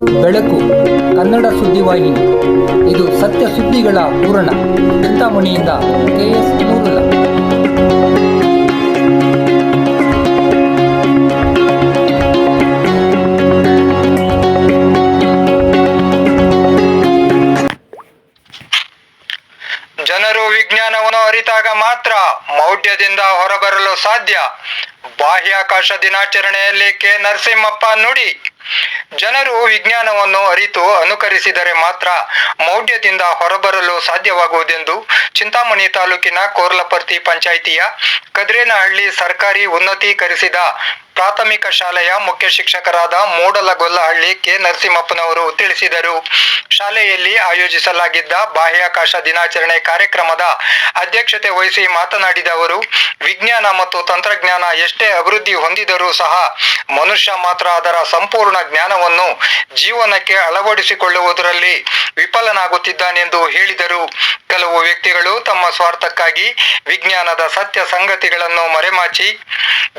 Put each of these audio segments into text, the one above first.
ಬೆಳಕು, ಕನ್ನಡ ಸುದ್ದಿವಾಹಿನಿ ಇದು ಸತ್ಯ ಸುದ್ದಿಗಳ ಪೂರಣ ಚಿಂತಾಮಣಿಯಿಂದ ಕೆಎಸ್ ಮೂರುಲ ಜನರು ವಿಜ್ಞಾನವನ್ನು ಅರಿತಾಗ ಮಾತ್ರ ಮೌಢ್ಯದಿಂದ ಹೊರಬರಲು ಸಾಧ್ಯ. ಬಾಹ್ಯಾಕಾಶ ದಿನಾಚರಣೆಯಲ್ಲಿ ಕೆ ನರಸಿಂಹಪ್ಪ ನುಡಿ. ಜನರು ವಿಜ್ಞಾನವನ್ನು ಅರಿತು ಅನುಕರಿಸಿದರೆ ಮಾತ್ರ ಮೌಢ್ಯದಿಂದ ಹೊರಬರಲು ಸಾಧ್ಯವಾಗುವುದೆಂದು ಚಿಂತಾಮಣಿ ತಾಲೂಕಿನ ಕೋರ್ಲಪರ್ತಿ ಪಂಚಾಯಿತಿಯ ಕದ್ರೇನಹಳ್ಳಿ ಸರ್ಕಾರಿ ಉನ್ನತೀಕರಿಸಿದ ಪ್ರಾಥಮಿಕ ಶಾಲೆಯ ಮುಖ್ಯ ಶಿಕ್ಷಕರಾದ ಮೂಡಲಗೊಲ್ಲಹಳ್ಳಿ ಕೆ. ನರಸಿಂಹಪ್ಪನವರು ತಿಳಿಸಿದರು. ಶಾಲೆಯಲ್ಲಿ ಆಯೋಜಿಸಲಾಗಿದ್ದ ಬಾಹ್ಯಾಕಾಶ ದಿನಾಚರಣೆ ಕಾರ್ಯಕ್ರಮದ ಅಧ್ಯಕ್ಷತೆ ವಹಿಸಿ ಮಾತನಾಡಿದ ಅವರು, ವಿಜ್ಞಾನ ಮತ್ತು ತಂತ್ರಜ್ಞಾನ ಎಷ್ಟೇ ಅಭಿವೃದ್ಧಿ ಹೊಂದಿದರೂ ಸಹ ಮನುಷ್ಯ ಮಾತ್ರ ಅದರ ಸಂಪೂರ್ಣ ಜ್ಞಾನವನ್ನು ಜೀವನಕ್ಕೆ ಅಳವಡಿಸಿಕೊಳ್ಳುವುದರಲ್ಲಿ ವಿಫಲನಾಗುತ್ತಿದ್ದಾನೆಂದು ಹೇಳಿದರು. ಕೆಲವು ವ್ಯಕ್ತಿಗಳು ತಮ್ಮ ಸ್ವಾರ್ಥಕ್ಕಾಗಿ ವಿಜ್ಞಾನದ ಸತ್ಯ ಸಂಗತಿಗಳನ್ನು ಮರೆಮಾಚಿ,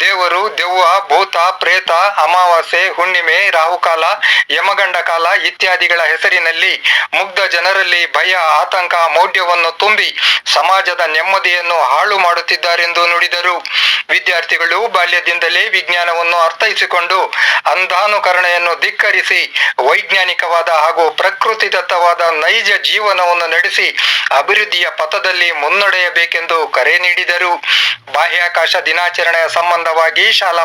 ದೇವರು ದೆವ್ವ ಭೂತ, ಪ್ರೇತ, ಅಮಾವಾಸ್ಯೆ, ಹುಣ್ಣಿಮೆ, ರಾಹುಕಾಲ, ಯಮಗಂಡ ಕಾಲ ಇತ್ಯಾದಿಗಳ ಹೆಸರಿನಲ್ಲಿ ಮುಗ್ಧ ಜನರಲ್ಲಿ ಭಯ, ಆತಂಕ, ಮೌಢ್ಯವನ್ನು ತುಂಬಿ ಸಮಾಜದ ನೆಮ್ಮದಿಯನ್ನು ಹಾಳು ಮಾಡುತ್ತಿದ್ದಾರೆಂದು ನುಡಿದರು. ವಿದ್ಯಾರ್ಥಿಗಳು ಬಾಲ್ಯದಿಂದಲೇ ವಿಜ್ಞಾನವನ್ನು ಅರ್ಥೈಸಿಕೊಂಡು ಅಂಧಾನುಕರಣೆಯನ್ನು ಧಿಕ್ಕರಿಸಿ, ವೈಜ್ಞಾನಿಕವಾದ ಹಾಗೂ ಪ್ರಕೃತಿದತ್ತವಾದ ನೈಜ ಜೀವನವನ್ನು ನಡೆಸಿ ಅಭಿವೃದ್ಧಿಯ ಪಥದಲ್ಲಿ ಮುನ್ನಡೆಯಬೇಕೆಂದು ಕರೆ ನೀಡಿದರು. ಬಾಹ್ಯಾಕಾಶ ದಿನಾಚರಣೆಯ ಸಂಬಂಧವಾಗಿ ಶಾಲಾ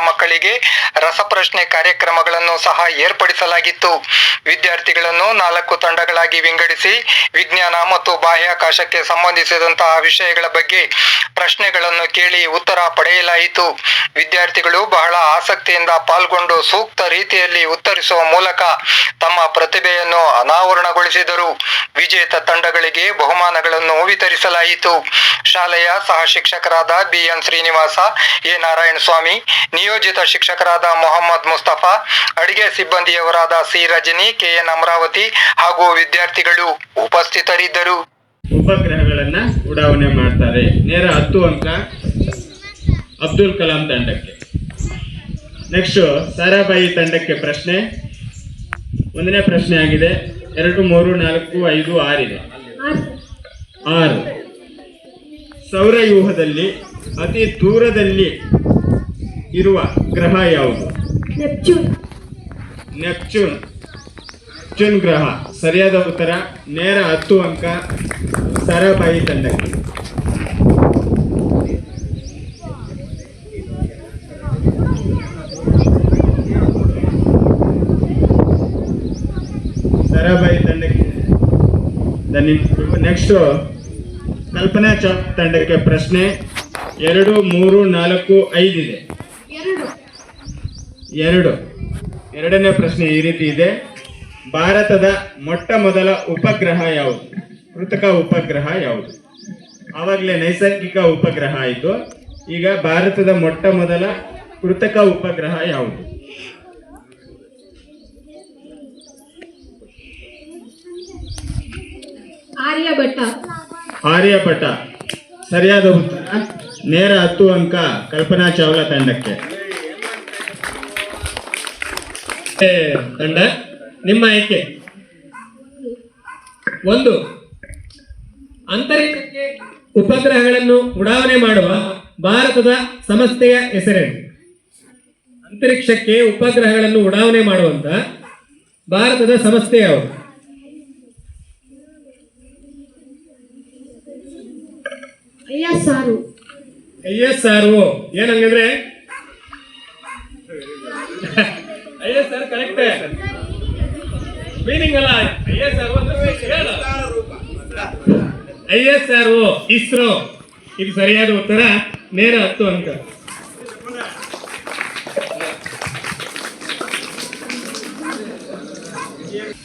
ರಸಪ್ರಶ್ನೆ ಕಾರ್ಯಕ್ರಮಗಳನ್ನು ಸಹ ಏರ್ಪಡಿಸಲಾಗಿತ್ತು. ವಿದ್ಯಾರ್ಥಿಗಳನ್ನು ನಾಲ್ಕು ತಂಡಗಳಾಗಿ ವಿಂಗಡಿಸಿ ವಿಜ್ಞಾನ ಮತ್ತು ಬಾಹ್ಯಾಕಾಶಕ್ಕೆ ಸಂಬಂಧಿಸಿದಂತಹ ವಿಷಯಗಳ ಬಗ್ಗೆ ಪ್ರಶ್ನೆಗಳನ್ನು ಕೇಳಿ ಉತ್ತರ ಪಡೆಯಲಾಯಿತು. ವಿದ್ಯಾರ್ಥಿಗಳು ಬಹಳ ಆಸಕ್ತಿಯಿಂದ ಪಾಲ್ಗೊಂಡು ಸೂಕ್ತ ರೀತಿಯಲ್ಲಿ ಉತ್ತರಿಸುವ ಮೂಲಕ ತಮ್ಮ ಪ್ರತಿಭೆಯನ್ನು ಅನಾವರಣಗೊಳಿಸಿದರು. ವಿಜೇತ ತಂಡಗಳಿಗೆ ಬಹುಮಾನಗಳನ್ನು ವಿತರಿಸಲಾಯಿತು. ಶಾಲೆಯ ಸಹ ಶಿಕ್ಷಕರಾದ ಬಿಎನ್ ಶ್ರೀನಿವಾಸ, ಎ ನಾರಾಯಣ ಸ್ವಾಮಿ ನಿಯೋಜಿತ ಶಿಕ್ಷಕರಾದ ಮೊಹಮ್ಮದ್ ಮುಸ್ತಫಾ, ಅಡಿಗೆ ಸಿಬ್ಬಂದಿಯವರಾದ ಸಿ. ರಜನಿ ಕೆಎನ್ ಅಮರಾವತಿ ಹಾಗೂ ವಿದ್ಯಾರ್ಥಿಗಳು ಉಪಸ್ಥಿತರಿದ್ದರು. ಉಪಗ್ರಹಗಳನ್ನ ಉಡಾವಣೆ ಮಾಡ್ತಾರೆ. ನೇರ ಹತ್ತು ಅಂಕ ಅಬ್ದುಲ್ ಕಲಾಂ ತಂಡಕ್ಕೆ. ನೆಕ್ಸ್ಟ್ ಸಾರಾಬಾಯಿ ತಂಡಕ್ಕೆ ಪ್ರಶ್ನೆ. ಒಂದನೇ ಪ್ರಶ್ನೆ ಆಗಿದೆ. ಎರಡು, ಮೂರು, ನಾಲ್ಕು, ಐದು, ಆರಿದೆ. ಆರು. ಸೌರವ್ಯೂಹದಲ್ಲಿ ಅತಿ ದೂರದಲ್ಲಿ ಇರುವ ಗ್ರಹ ಯಾವುದು? ನೆಪ್ಚೂನ್. ನೆಪ್ಚೂನ್. ನೆಪ್ಚೂನ್ ಗ್ರಹ. ಸರಿಯಾದ ಉತ್ತರ ನೇರ ಹತ್ತು ಅಂಕ ಸರಾಬಾಯಿ ತಂಡಕ್ಕೆ. ಸರಾಬಾಯಿ ತಂಡಕ್ಕೆ. ನೆಕ್ಸ್ಟ್ ಕಲ್ಪನಾ ಚಾಕ್ ತಂಡಕ್ಕೆ ಪ್ರಶ್ನೆ ಎರಡು ಮೂರು ನಾಲ್ಕು ಐದಿದೆ ಎರಡು. ಎರಡನೇ ಪ್ರಶ್ನೆ ಈ ರೀತಿ ಇದೆ. ಭಾರತದ ಮೊಟ್ಟ ಮೊದಲ ಉಪಗ್ರಹ ಯಾವುದು? ಕೃತಕ ಉಪಗ್ರಹ ಯಾವುದು? ಆವಾಗಲೇ ನೈಸರ್ಗಿಕ ಉಪಗ್ರಹ ಆಯಿತು. ಈಗ ಭಾರತದ ಮೊಟ್ಟ ಮೊದಲ ಕೃತಕ ಉಪಗ್ರಹ ಯಾವುದು? ಆರ್ಯಭಟ. ಆರ್ಯಭಟ. ಸರಿಯಾದ ಉತ್ತರ. ನೇರ ಹತ್ತು ಅಂಕ ಕಲ್ಪನಾ ಚಾವ್ಲಾ ತಂಡಕ್ಕೆ. ತಂಡ ನಿಮ್ಮ ಆಯ್ಕೆ ಒಂದು ಅಂತರಿಕ್ಷಕ್ಕೆ ಉಪಗ್ರಹಗಳನ್ನು ಉಡಾವಣೆ ಮಾಡುವ ಭಾರತದ ಸಂಸ್ಥೆಯ ಹೆಸರೇನು? ಅಂತರಿಕ್ಷಕ್ಕೆ ಉಪಗ್ರಹಗಳನ್ನು ಉಡಾವಣೆ ಮಾಡುವಂತ ಭಾರತದ ಸಂಸ್ಥೆ ಯಾವುದು? I S R O ಏನಂಗಂದ್ರೆ? I S R correct meaning ಅಲ್ಲ? I S R I S R O ISRO. ಇದು ಸರಿಯಾದ ಉತ್ತರ, ನೇರ ಹತ್ತು ಅಂಕ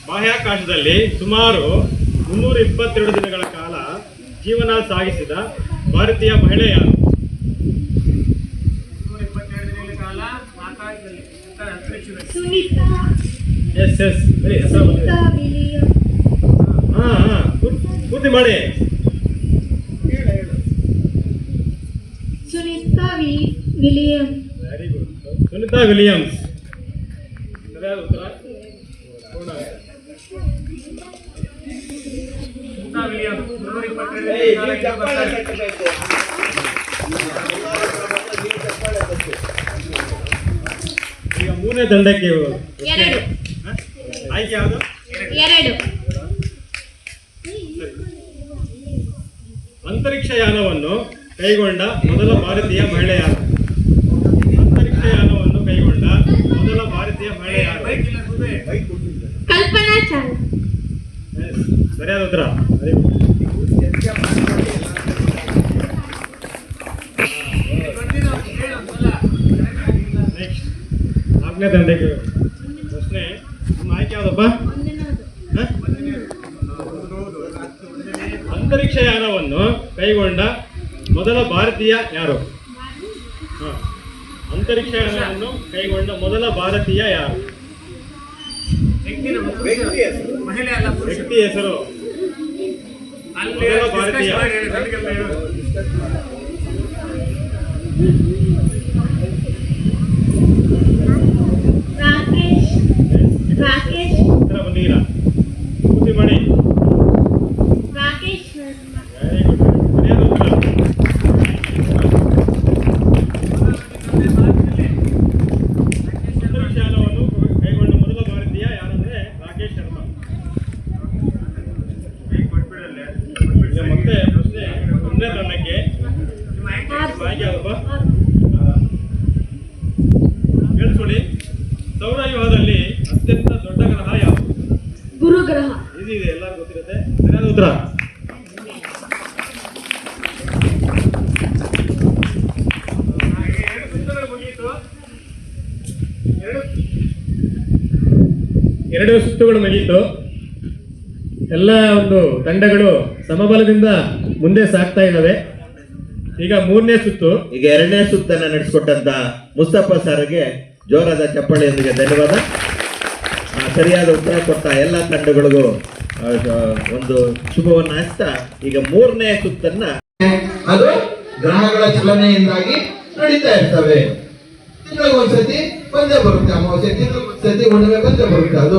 ಬಾಹ್ಯಾಕಾಶದಲ್ಲಿ ಸುಮಾರು ಮುನ್ನೂರ ಇಪ್ಪತ್ತೆರಡು ದಿನಗಳ ಕಾಲ ಜೀವನ ಸಾಗಿಸಿದ ಭಾರತೀಯ ಮಹಿಳೆ ಯಾರು ಸುನೀತಾ ಎಸ್ ಎಸ್ ಸರಿ ಹೆಸರು ಬಂದಿದೆ. ಸುನೀತಾ ವಿಲಿಯಂ ಹಾ ಹಾ ಪೂರ್- ಪೂರ್ತಿ ಮಾಡಿ Sunita V William very good Sunita Williams ಸರಿಯಾದ ಉತ್ತರ ಪೂರ್ಣ ಮುಕ್ತಾ ವಿಲಿಯಂ ನೂರ ಇಪ್ಪತ್ತೆರಡು ಬರ್ತಾರೆ. ಈಗ ಮೂರನೇ ದಂಡಕ್ಕೆ ಎರಡು. ಹ? ಆಯ್ಕೆ ಯಾವುದು? ಎರಡು. ಅಂತರಿಕ್ಷ ಯಾನವನ್ನು ಕೈಗೊಂಡ ಮೊದಲ ಭಾರತೀಯ ಮಹಿಳೆ ಯಾರು ಅಂತರಿಕ್ಷ ಯಾನವನ್ನು ಕೈಗೊಂಡ ಮೊದಲ ಭಾರತೀಯ ಮಹಿಳೆ ಯಾರು. ಸರಿಯಾದ ಉತ್ತರ? ನಾಲ್ಕನೇ ತಂಡಕ್ಕೆ ಪ್ರಶ್ನೆ, ನಿಮ್ಮ ಆಯ್ಕೆ ಯಾವ್ದಪ್ಪ? ಅಂತರಿಕ್ಷ ಯಾನವನ್ನು ಕೈಗೊಂಡ ಮೊದಲ ಭಾರತೀಯ ಯಾರು. ಅಂತರಿಕ್ಷ ಯಾನವನ್ನು ಕೈಗೊಂಡ ಮೊದಲ ಭಾರತೀಯ ಯಾರು. ವ್ಯಕ್ತಿ ಹೆಸರು ಭಾರತೀಯ. discuss ಮಾಡಿ ಹೇಳಿ, ನನಗೆಲ್ಲ ಹೇಳು. ರಾಕೇಶ್ ರಾಕೇಶ್ ಬಂದಿಲ್ಲ ಪೂರ್ತಿ ಮಾಡಿ. ರಾಕೇಶ್ ಶರ್ಮಾ ವೆರಿ ಗುಡ್ ಸರಿಯಾದ ಉತ್ತರ. ಕೈಗೊಂಡ ಮೊದಲ ಭಾರತೀಯ ಯಾರಂದ್ರೆ ರಾಕೇಶ್ ಶರ್ಮಾ. ಮತ್ತೆ ಪ್ರಶ್ನೆ ಒಂದೇ ತಂಡಕ್ಕೆ ನಿಮ್ಮ ಆಯ್ಕೆ ನಿಮ್ಮ ಆಯ್ಕೆ ಯಾವ್ದಪ್ಪ ಕೇಳಿಸ್ಕೊಳ್ಳಿ ಸೌರವ್ಯೂಹದಲ್ಲಿ ಅತ್ಯಂತ ದೊಡ್ಡ ಗ್ರಹ ಯಾವುದು ಗುರುಗ್ರಹ ಈಸಿ ಇದೆ ಎಲ್ಲರಿಗೂ ಗೊತ್ತಿರುತ್ತೆ ಸರಿಯಾದ ಉತ್ತರ ಎರಡು ಸುತ್ತುಗಳು ಮುಗಿಯಿತು. ಎರಡು ಎರಡು ಸುತ್ತುಗಳು ಮುಗಿಯಿತು ಎಲ್ಲ ಒಂದು ತಂಡಗಳು ಸಮಬಲದಿಂದ ಮುಂದೆ ಸಾಗ್ತಾ ಇದ್ದಾವೆ. ಈಗ ಮೂರನೇ ಸುತ್ತು. ಈಗ ಎರಡನೇ ಸುತ್ತನ್ನ ನಡೆಸಿಕೊಟ್ಟಂತ ಮುಸ್ತಫಾ ಸಾರ್ಗೆ ಜೋರಾದ ಚಪ್ಪಾಳೆಯೊಂದಿಗೆ ಧನ್ಯವಾದ. ಆ, ಸರಿಯಾದ ಉತ್ತರ ಕೊಟ್ಟ ಎಲ್ಲ ತಂಡಗಳಿಗೂ ಒಂದು ಶುಭವನ್ನ ಹಚ್ತಾ ಈಗ ಮೂರನೇ ಸುತ್ತನ್ನ ಅದು ಗ್ರಹಗಳ ಚಲನೆಯಿಂದಾಗಿ ನಡೀತಾ ಇರ್ತವೆ. ಒಂದ್ಸತಿ ಬಂದೇ ಬರುತ್ತೆ ಅಮಾವಾಸ್ಯೆ, ಸತಿ ಹುಣ್ಣಿಮೆ ಬಂದೇ ಬರುತ್ತೆ ಅದು.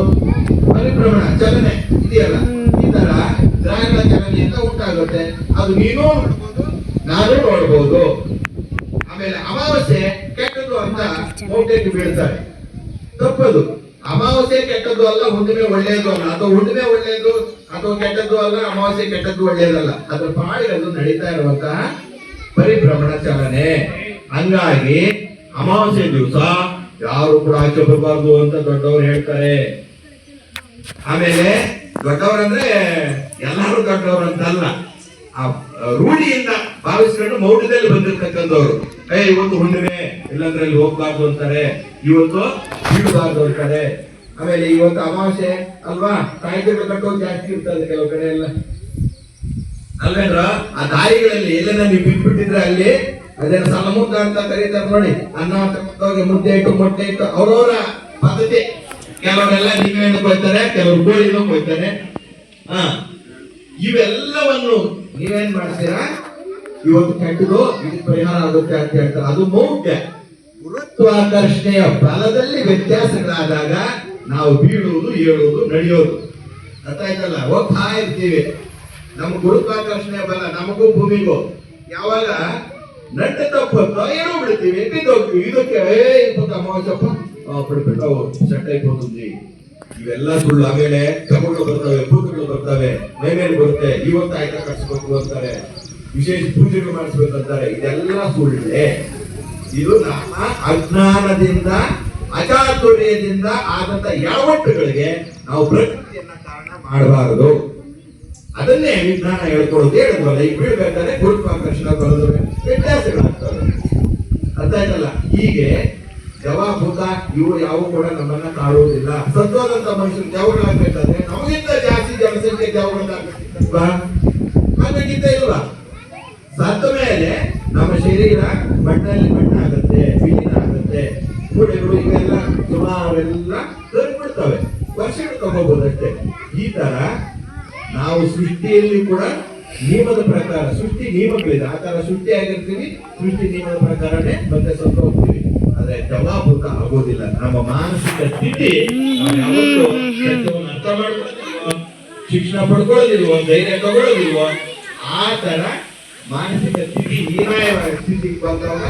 ಪರಿಭ್ರಮಣ, ಚಲನೆ ಇದೆಯಲ್ಲ? ಈ ತರ ಗ್ರಹಗಳ ಚಲನೆಯಿಂದ ಉಂಟಾಗುತ್ತೆ. ಅದು ನೀನು ನೋಡ್ಬೋದು, ನಾನು ನೋಡ್ಬೋದು. ಆಮೇಲೆ ಅಮಾವಾಸ್ಯೆ ಕೆಟ್ಟದ್ದು ಅಂತ ಮೌಢ್ಯಕ್ಕೆ ಬೀಳ್ತಾರೆ. ತಪ್ಪದು. ಅಮಾವಾಸ್ಯೆ ಕೆಟ್ಟದ್ದು ಅಲ್ಲ, ಹುಣ್ಣಿಮೆ ಒಳ್ಳೆಯದು ಅಲ್ಲ. ಅಥವಾ ಹುಣ್ಣಿಮೆ ಒಳ್ಳೆಯದು, ಅಥವಾ ಕೆಟ್ಟದ್ದು ಅಲ್ಲ, ಅಮಾವಾಸ್ಯೆ ಕೆಟ್ಟದ್ದು ಒಳ್ಳೆಯದಲ್ಲ. ಅದ್ರ ಪಾಳಿ ಅದು ನಡೀತಾ ಇರುವಂತಹ ಪರಿಭ್ರಮಣ ಚಲನೆ. ಹಂಗಾಗಿ ಅಮಾವಾಸ್ಯೆ ದಿವಸ ಯಾರು ಕೂಡ ಆಚೆ ಬರಬಾರ್ದು ಅಂತ ದೊಡ್ಡವರು ಹೇಳ್ತಾರೆ. ಆಮೇಲೆ ದೊಡ್ಡವರಂದ್ರೆ ಎಲ್ಲರೂ ದೊಡ್ಡವರು ಅಂತಲ್ಲ. ಆ ರೂಢಿಯಿಂದ ಭಾವಿಸ್ಕೊಂಡು ಮೌಢ್ಯದಲ್ಲಿ ಬಂದಿರ್ತಕ್ಕಂಥವ್ರು. ಏ, ಇವತ್ತು ಹುಣ್ಣಿಮೆ, ಇಲ್ಲಾಂದ್ರೆ ಅಲ್ಲಿ ಹೋಗ್ಬಾರ್ದು ಅಂತಾರೆ. ಇವತ್ತು ಬೀಳಬಾರ್ದು ಅಂತಾರೆ. ಆಮೇಲೆ ಇವತ್ತು ಅಮಾವಾಸ್ಯೆ ಅಲ್ವಾ? ಕಾಯ್ದೆಗಳು ಕಟ್ಟೋದು ಜಾಸ್ತಿ ಇರ್ತದೆ ಕೆಲವು ಕಡೆ ಎಲ್ಲ ಅಲ್ವೇನ್ರ? ಆ ದಾರಿಗಳಲ್ಲಿ ಎಲ್ಲೆಲ್ಲ ನೀವು ಬಿಟ್ಬಿಟ್ಟಿದ್ರೆ ಅಲ್ಲಿ ಅದೇನು ಸಮುದ್ರ ಅಂತ ಕರೀತಾರೆ ನೋಡಿ ಅನ್ನ ಮುದ್ದೆ ಇಟ್ಟು, ಮೊಟ್ಟೆ ಇಟ್ಟು, ಅವರವರ ಪದ್ಧತಿ. ಕೆಲವರೆಲ್ಲ ನಿಂಬೆಹಣ್ಣು ಕೊಯ್ತಾರೆ ಕೆಲವರು ಗೋಳಿನೂ ಕೊಯ್ತಾರೆ. ಹಾ. ಇವೆಲ್ಲವನ್ನು ನೀವೇನ್ ಮಾಡ್ತೀರಾ? ಇವತ್ತು ಕೆಟ್ಟದು ಇದು ಪರಿಹಾರ ಆಗುತ್ತೆ ಅಂತ ಹೇಳ್ತಾರೆ. ಅದು ಮುಖ್ಯ ಗುರುತ್ವಾಕರ್ಷಣೆಯ ಬಲದಲ್ಲಿ ವ್ಯತ್ಯಾಸಗಳಾದಾಗ ನಾವು ಬೀಳುವುದು, ಏಳುವುದು, ನಡೆಯೋದು. ಅರ್ಥ ಆಯ್ತಲ್ಲ ಹೋಗ್ತಾ ಇರ್ತೀವಿ. ನಮ್ಮ ಗುರುತ್ವಾಕರ್ಷಣೆಯ ಬಲ, ನಮಗೂ ಭೂಮಿಗೂ. ಯಾವಾಗ? ನಂಟು ತಪ್ಪತ್ತ ಏನೋ ಬಿಡ್ತೀವಿ ಬಿದ್ದೋಗ್ತೀವಿ ಇದಕ್ಕೆ ಏ ಇಪ್ಪತ್ತ ಅಮಾವಾಸ್ಯಪ್ಪ ಬಿಡ್ಬಿಟ್ಟ ಚಟ್ಟ ಇಪ್ಪತ್ತೊಂದು ಇವೆಲ್ಲ ಸುಳ್ಳು ಆಮೇಲೆ ತಗೊಂಡು ಬರ್ತವೆ ಭೂತಗಳು ಬರ್ತವೆ ಮೇಲೆ ಬರುತ್ತೆ ಇವತ್ತು ಆಯ್ತಾ ಕಟ್ಸ್ಬೇಕು ಅಂತಾರೆ. ವಿಶೇಷ ಪೂಜೆಗಳು ಮಾಡಿಸ್ಬೇಕಂತಾರೆ ಇದೆಲ್ಲ ಸುಳ್ಳೇ. ಇದು ನಮ್ಮ ಅಜ್ಞಾನದಿಂದ ಅಚಾತುರ್ಯದಿಂದ ಆದಂತ ಯಾವಟ್ಟುಗಳಿಗೆ ನಾವು ಪ್ರಕೃತಿಯನ್ನ ಕಾರಣ ಮಾಡಬಾರದು. ಅದನ್ನೇ ವಿಜ್ಞಾನ ಹೇಳ್ಕೊಳ್ಳೋದು. ಹೇಳಿದ್ವಲ್ಲ ಈಗ ಬೀಳ್ಬೇಕಾದ್ರೆ ಗುರುತ್ವಾಕರ್ಷಣ ಬರೋದು ವ್ಯತ್ಯಾಸಗಳಾಗ್ತವೆ. ಅರ್ಥ ಆಯ್ತಲ್ಲ? ಹೀಗೆ ಜವಾಭೂತ ಇವು ಯಾವ ಕೂಡ ನಮ್ಮನ್ನ ಕಾಡುವುದಿಲ್ಲ ಸತ್ವಾದಂತ ಮನುಷ್ಯರು ಜವಗಳಾಗ್ಬೇಕಾದ್ರೆ ನಮಗಿಂತ ಜಾಸ್ತಿ ಜನಸಂಖ್ಯೆ ಜವಗಳಾಗ್ಬೇಕಿಲ್ವಾ ಇಲ್ವಾ? ಸತ್ತ ಮೇಲೆ ನಮ್ಮ ಶರೀರ ಮಣ್ಣಲ್ಲಿ ಮಣ್ಣಾಗುತ್ತೆ ವಿಲೀನ ಆಗುತ್ತೆ. ಮೂಳೆಗಳು ಇವೆಲ್ಲ ಸುಮಾರೆಲ್ಲ ತಂದ್ಬಿಡ್ತವೆ ವರ್ಷಗಳು ತಗೋಬಹುದಷ್ಟೇ ಈ ತರ ನಾವು ಸೃಷ್ಟಿಯಲ್ಲಿ ಕೂಡ ನಿಯಮದ ಪ್ರಕಾರ, ಸೃಷ್ಟಿ ನಿಯಮಗಳಿದೆ ಆ ತರ ಸೃಷ್ಟಿ ಆಗಿರ್ತೀವಿ, ಸೃಷ್ಟಿ ನಿಯಮದ ಪ್ರಕಾರನೇ ಮತ್ತೆ ಸ್ವಲ್ಪ ಹೋಗ್ತೀವಿ. ಆದ್ರೆ ಜವಾಬುತ ಆಗೋದಿಲ್ಲ. ನಮ್ಮ ಮಾನಸಿಕ ಸ್ಥಿತಿ ಅರ್ಥ ಮಾಡ್ಕೊಳ್ಳೋದಿಲ್ವೋ ಶಿಕ್ಷಣ ಪಡ್ಕೊಳ್ಳೋದಿಲ್ವೋ ಧೈರ್ಯ ತಗೊಳ್ಳೋದಿಲ್ವೋ ಆ ತರ ಮಾನಸಿಕ ಸ್ಥಿತಿ ಹೀನಾಯವಾದ ಸ್ಥಿತಿಗೆ ಬಂದಾಗ